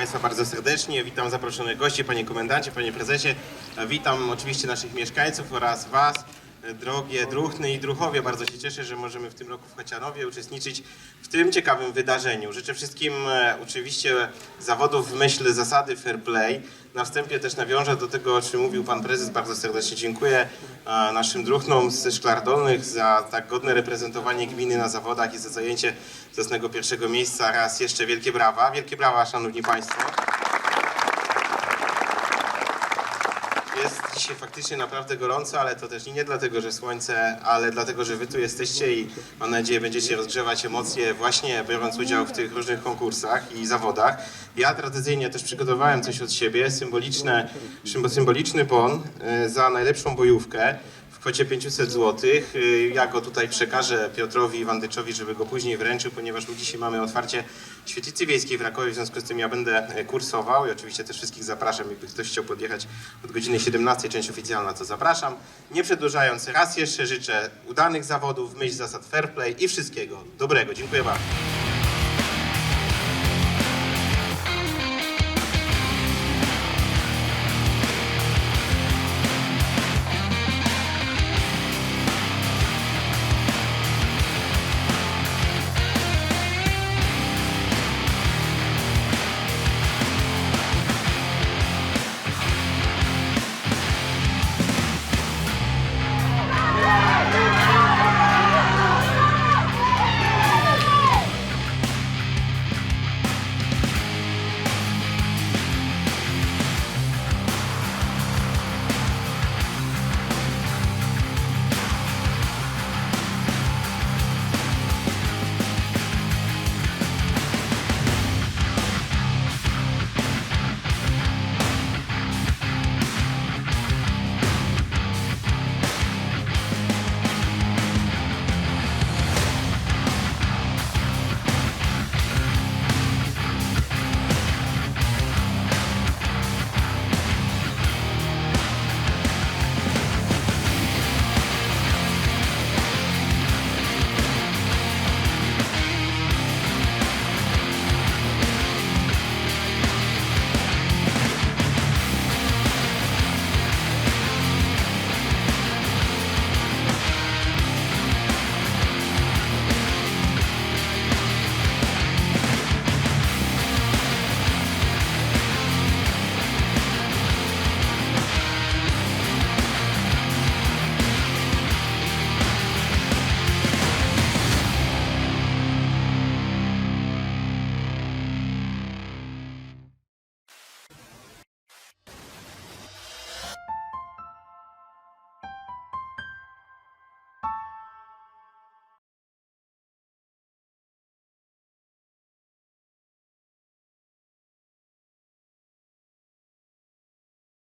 Państwa bardzo serdecznie. Witam zaproszonych gości, Panie Komendancie, Panie Prezesie. Witam oczywiście naszych mieszkańców oraz Was, drogie Druchny i Druchowie. Bardzo się cieszę, że możemy w tym roku w Chocianowie uczestniczyć w tym ciekawym wydarzeniu. Życzę wszystkim e, oczywiście zawodów w myśl zasady fair play. Na wstępie też nawiążę do tego, o czym mówił Pan Prezes. Bardzo serdecznie dziękuję e, naszym Druchnom ze Szklar Dolnych za tak godne reprezentowanie gminy na zawodach i za zajęcie zacnego pierwszego miejsca. Raz jeszcze wielkie brawa. Wielkie brawa, Szanowni Państwo. Dzisiaj faktycznie naprawdę gorąco, ale to też nie dlatego, że słońce, ale dlatego, że wy tu jesteście i mam nadzieję będziecie rozgrzewać emocje właśnie biorąc udział w tych różnych konkursach i zawodach. Ja tradycyjnie też przygotowałem coś od siebie, symboliczne, symboliczny bon y, za najlepszą bojówkę kwocie 500 zł. Ja go tutaj przekażę Piotrowi Iwandyczowi, żeby go później wręczył, ponieważ my dzisiaj mamy otwarcie świetlicy wiejskiej w Rakowie, w związku z tym ja będę e, kursował i oczywiście też wszystkich zapraszam, jakby ktoś chciał podjechać od godziny 17, część oficjalna, to zapraszam. Nie przedłużając, raz jeszcze życzę udanych zawodów myśl zasad fair play i wszystkiego dobrego. Dziękuję bardzo.